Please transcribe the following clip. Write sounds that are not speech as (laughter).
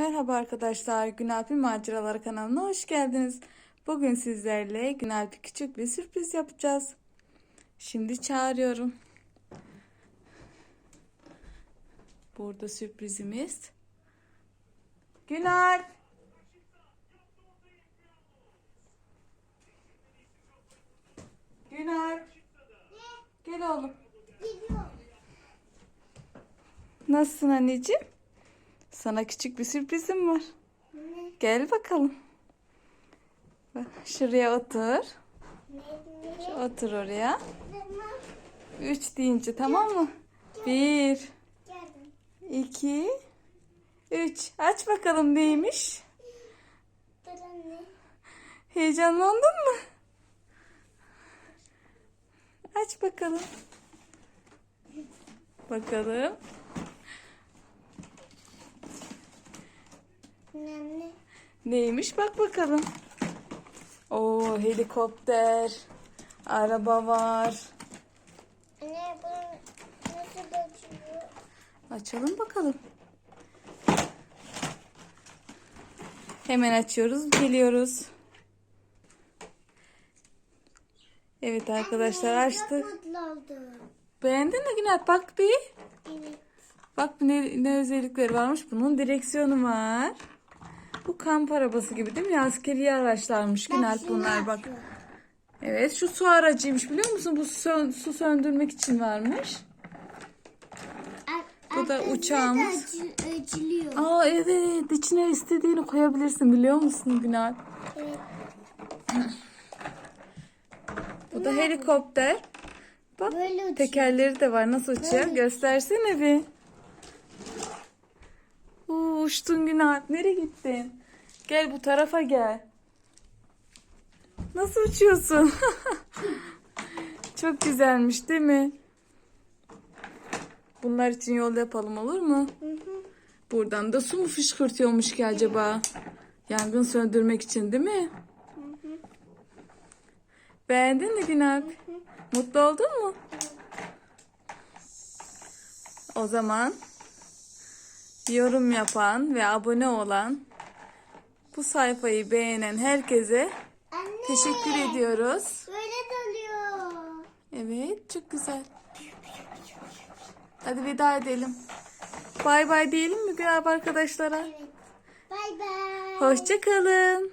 Merhaba arkadaşlar, Günalp'in Maceraları kanalına hoş geldiniz. Bugün sizlerle Günalp'e küçük bir sürpriz yapacağız. Şimdi çağırıyorum. Burada sürprizimiz. Günalp! Günalp! Gel oğlum. Nasılsın anneciğim? Sana küçük bir sürprizim var. Gel bakalım. Bak, şuraya otur. Şu otur oraya. Üç deyince tamam mı? Bir, iki, üç. Aç bakalım neymiş? Heyecanlandın mı? Aç bakalım. Bakalım. Neymiş bak bakalım. Oo helikopter. Araba var. Anne bunu nasıl açıyor? Açalım bakalım. Hemen açıyoruz, geliyoruz. Evet arkadaşlar açtık. Mutlu oldum. Beğendin mi Günat? Bak bir. Evet. Bak ne, ne özellikleri varmış. Bunun direksiyonu var. Bu kamp arabası gibi değil mi? Askeri araçlarmış Günalp bunlar bak. Evet şu su aracıymış biliyor musun? Bu su, su söndürmek için varmış. Bu da uçağımız. Aa evet içine istediğini koyabilirsin biliyor musun Günal? Evet. Bu da helikopter. Bak Böyle tekerleri de var. Nasıl uçuyor? Göstersene bir. Uçtun Günal. Nereye gittin? Gel bu tarafa gel. Nasıl uçuyorsun? (laughs) Çok güzelmiş değil mi? Bunlar için yol yapalım olur mu? Buradan da su mu fışkırtıyormuş ki acaba? Yangın söndürmek için değil mi? Beğendin mi Günalp? Mutlu oldun mu? O zaman yorum yapan ve abone olan bu sayfayı beğenen herkese Anne. teşekkür ediyoruz. Böyle doluyor. Evet çok güzel. Hadi veda edelim. Bay bay diyelim mi Günalp arkadaşlara? Evet. Bay bay. Hoşçakalın.